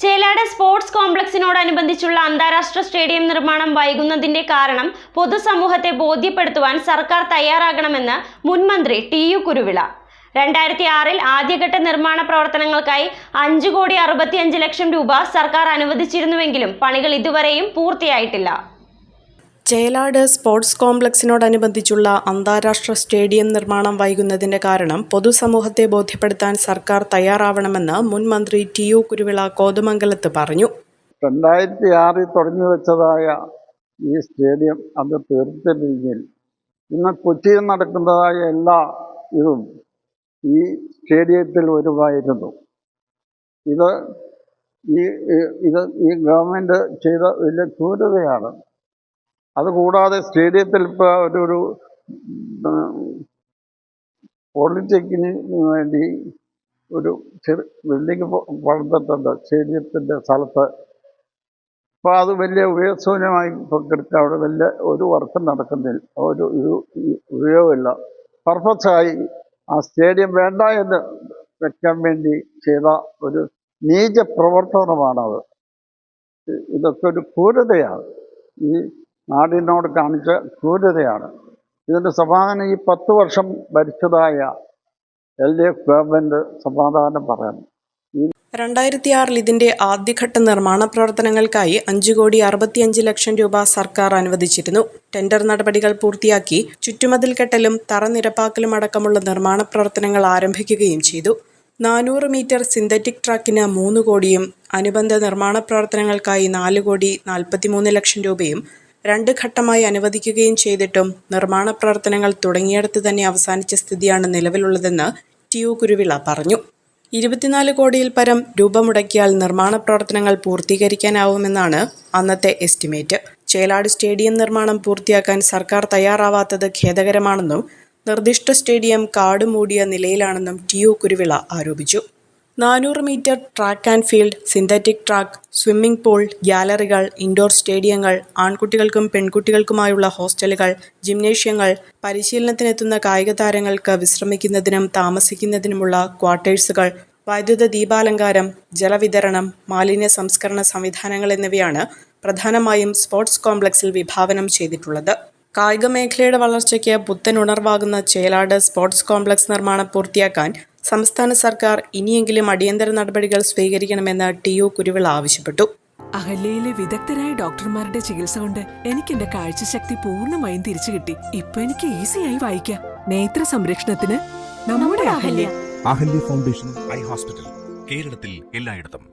Chelad sports കോംപ്ലക്സിനോടനുബന്ധിച്ചുള്ള അന്താരാഷ്ട്ര stadium നിർമ്മാണം വൈകുന്നതിന്റെ കാരണം പൊതുസമൂഹത്തെ ബോധ്യപ്പെടുത്തുവാൻ സർക്കാർ തയ്യാറാകണമെന്ന് മുൻമന്ത്രി ടി യു കുരുവിള. രണ്ടായിരത്തി ആറിൽ ആദ്യഘട്ട നിർമ്മാണ പ്രവർത്തനങ്ങൾക്കായി അഞ്ചു കോടി അറുപത്തിയഞ്ച് ലക്ഷം രൂപ സർക്കാർ അനുവദിച്ചിരുന്നുവെങ്കിലും പണികൾ ഇതുവരെയും പൂർത്തിയായിട്ടില്ല. ചേലാട് സ്പോർട്സ് കോംപ്ലക്സിനോടനുബന്ധിച്ചുള്ള അന്താരാഷ്ട്ര സ്റ്റേഡിയം നിർമ്മാണം വൈകുന്നതിന്റെ കാരണം പൊതുസമൂഹത്തെ ബോധ്യപ്പെടുത്താൻ സർക്കാർ തയ്യാറാവണമെന്ന് മുൻ മന്ത്രി ടി യു കുരുവിള കോതമംഗലത്ത് പറഞ്ഞു. രണ്ടായിരത്തി ആറിൽ തുടങ്ങി വെച്ചതായ ഈ സ്റ്റേഡിയം അത് തീർത്തില്ലെങ്കിൽ ഇന്ന് കൊച്ചിയിൽ നടക്കുന്നതായ എല്ലാ ഇതും ഈ സ്റ്റേഡിയത്തിൽ വരുമായിരുന്നു. ഇത് ഈ ഇത് ഈ ഗവൺമെന്റ് ചെയ്ത വലിയ ക്രൂരതയാണ്. അതുകൂടാതെ സ്റ്റേഡിയത്തിൽ ഇപ്പോൾ ഒരു ഒരു പോളിടെക്നിക്കിന് വേണ്ടി ഒരു ചെറു ബിൽഡിംഗ് വളർന്നിട്ടുണ്ട് സ്റ്റേഡിയത്തിന്റെ സ്ഥലത്ത്. അപ്പോൾ അത് വലിയ ഉപയോഗശൂന്യമായി പങ്കെടുക്കുക അവിടെ വലിയ ഒരു വർക്കും നടക്കുന്നില്ല. ഒരു ഒരു ഉപയോഗമില്ല. പർപ്പസായി ആ സ്റ്റേഡിയം വേണ്ട എന്ന് വെക്കാൻ വേണ്ടി ചെയ്ത ഒരു നീച പ്രവർത്തനമാണത് ഇതൊക്കെ ഒരു ക്രൂരതയാണ്. ഈ നാടിനോട് കാണിച്ച ക്രൂരതയാണ്. ഇതിന്റെ സമാധാനം ഈ പത്ത് വർഷം ഭരിച്ചതായ എൽ ഡി എഫ് ഗവൺമെന്റ് സമാധാനം പറയണം രണ്ടായിരത്തി ആറിൽ ഇതിന്റെ ആദ്യഘട്ട നിർമ്മാണ പ്രവർത്തനങ്ങൾക്കായി അഞ്ചു കോടി അറുപത്തിയഞ്ച് ലക്ഷം രൂപ സർക്കാർ അനുവദിച്ചിരുന്നു. ടെൻഡർ നടപടികൾ പൂർത്തിയാക്കി ചുറ്റുമതിൽ കെട്ടലും തറ നിരപ്പാക്കലും അടക്കമുള്ള നിർമ്മാണ പ്രവർത്തനങ്ങൾ ആരംഭിക്കുകയും ചെയ്തു. നാനൂറ് മീറ്റർ സിന്തറ്റിക് ട്രാക്കിന് മൂന്ന് കോടിയും അനുബന്ധ നിർമ്മാണ പ്രവർത്തനങ്ങൾക്കായി നാല് കോടി നാൽപ്പത്തിമൂന്ന് ലക്ഷം രൂപയും രണ്ട് ഘട്ടമായി അനുവദിക്കുകയും ചെയ്തിട്ടും നിർമ്മാണ പ്രവർത്തനങ്ങൾ തുടങ്ങിയിടത്ത് തന്നെ അവസാനിച്ച സ്ഥിതിയാണ് നിലവിലുള്ളതെന്ന് ടി യു കുരുവിള പറഞ്ഞു. ഇരുപത്തിനാല് കോടിയിൽ പരം രൂപ മുടക്കിയാൽ നിർമ്മാണ പ്രവർത്തനങ്ങൾ പൂർത്തീകരിക്കാനാവുമെന്നാണ് അന്നത്തെ എസ്റ്റിമേറ്റ്. ചേലാട് സ്റ്റേഡിയം നിർമ്മാണം പൂർത്തിയാക്കാൻ സർക്കാർ തയ്യാറാവാത്തത് ഖേദകരമാണെന്നും നിർദ്ദിഷ്ട സ്റ്റേഡിയം കാട് മൂടിയ നിലയിലാണെന്നും ടി യു കുരുവിള ആരോപിച്ചു. നാനൂറ് meter track and field synthetic track swimming pool ഗ്യാലറികൾ indoor സ്റ്റേഡിയങ്ങൾ ആൺകുട്ടികൾക്കും പെൺകുട്ടികൾക്കുമായുള്ള ഹോസ്റ്റലുകൾ ജിംനേഷ്യങ്ങൾ പരിശീലനത്തിനെത്തുന്ന കായിക താരങ്ങൾക്ക് വിശ്രമിക്കുന്നതിനും താമസിക്കുന്നതിനുമുള്ള ക്വാർട്ടേഴ്സുകൾ വൈദ്യുത ദീപാലങ്കാരം ജലവിതരണം മാലിന്യ സംസ്കരണ സംവിധാനങ്ങൾ എന്നിവയാണ് പ്രധാനമായും സ്പോർട്സ് കോംപ്ലക്സിൽ വിഭാവനം ചെയ്തിട്ടുള്ളത്. കായിക മേഖലയുടെ വളർച്ചയ്ക്ക് പുത്തൻ ഉണർവാകുന്ന ചേലാട് സ്പോർട്സ് കോംപ്ലക്സ് നിർമ്മാണം പൂർത്തിയാക്കാൻ സംസ്ഥാന സർക്കാർ ഇനിയെങ്കിലും അടിയന്തര നടപടികൾ സ്വീകരിക്കണമെന്ന് ടി ഒ കുരുവിള ആവശ്യപ്പെട്ടു. അഹല്യയിലെ വിദഗ്ധരായ ഡോക്ടർമാരുടെ ചികിത്സ കൊണ്ട് എനിക്ക് എന്റെ കാഴ്ചശക്തി പൂർണമായും തിരിച്ചു കിട്ടി. ഇപ്പൊ എനിക്ക് ഈസിയായി വായിക്കാം. നേത്ര സംരക്ഷണത്തിന് നമ്മുടെ Ahalya. Ahalya foundation eye hospital കേരളത്തിൽ എല്ലായിടത്തും.